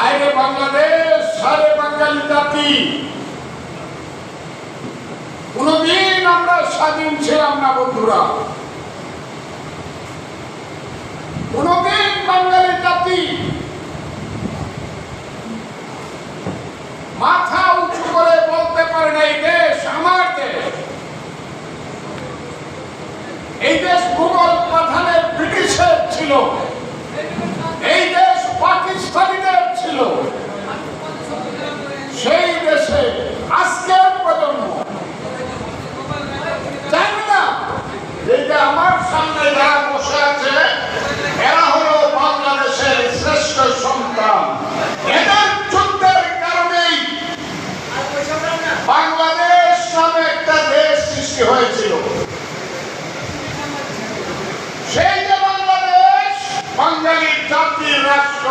হায়রে বাংলাদেশ হায়রে বাঙালি জাতি। কোনদিন আমরা স্বাধীন ছিলাম না, বন্ধুরা। কোনদিন বাঙালি জাতি মাথা উঁচু করে বলতে পারে না, এই দেশ আমার দেশ। এই দেশ ভূগোল প্রধানের ব্রিটিশের ছিল এই দেশ পাকিস্তানিদের ছিল সেই দেশে আজকের প্রজন্ম জানি না এইটা আমার সামনে যারা বসে আছে, এরা হলো বাংলাদেশের শ্রেষ্ঠ সন্তান। এদের যুদ্ধের কারণেই বাংলাদেশ নামে একটা দেশ সৃষ্টি হয়েছিল। সেই যে বাংলাদেশ, বাঙালি জাতির রাষ্ট্র,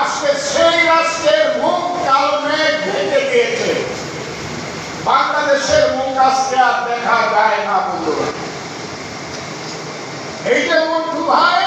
আজকে সেই রাষ্ট্রের মুখ মেঘ ঢেকে দিয়েছে। বাংলাদেশের মুখ আজকে আর দেখা যায় না বন্ধুরা এই যে বন্ধু ভাই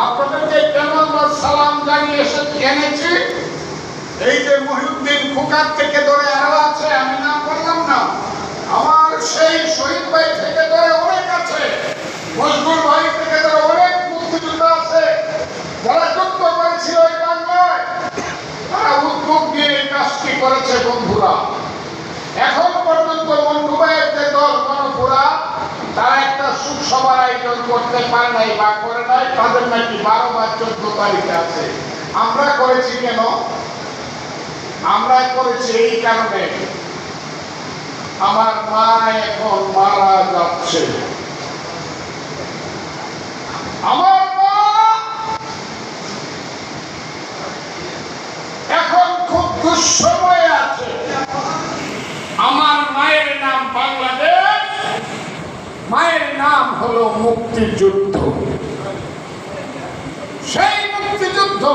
আপনাদেরকে কেন আমরা সালাম জানিয়ে এসে এনেছি? এই যে মহিউদ্দিন খোকার থেকে ধরে আরও আছে, আমি নাম বললাম না। আমার সেই শহীদ ভাই থেকে ধরে অনেক আছে। মজবুর ভাই থেকে ধরে অনেক মুক্তিযোদ্ধা আছে। যারা যুদ্ধ করেছিল এই বাংলায়, তারা উদ্যোগ নিয়ে এই কাজটি করেছে বন্ধুরা এখন পর্যন্ত বন্ধু ভাইয়ের যে দল গণপুরা তারা একটা সুসভার আয়োজন করতে পারে নাই বা তাদের নাকি বারো বা চোদ্দ তারিখে আছে। আমরা করেছি কেন? আমরা করেছি এই কারণে। আমার মা এখন মারা যাচ্ছে। আমার মা এখন খুব দুঃসময়ে আছে। আমার মায়ের নাম বাংলাদেশ, মায়ের নাম হলো মুক্তিযুদ্ধ সেই মুক্তিযুদ্ধ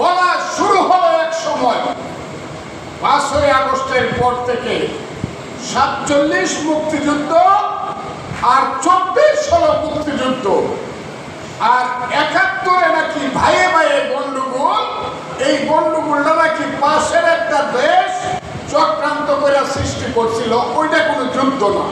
বলা শুরু হলো এক সময়। পাঁচই আগস্টের পর থেকে সাতচল্লিশ মুক্তিযুদ্ধ আর চব্বিশ হলো মুক্তিযুদ্ধ। আর একাত্তরে নাকি ভাইয়ে ভাইয়ে গন্ডগোল এই গন্ডগোলটা নাকি পাশের একটা দেশ চক্রান্ত করে সৃষ্টি করছিল। ওইটা কোনো যুদ্ধ না।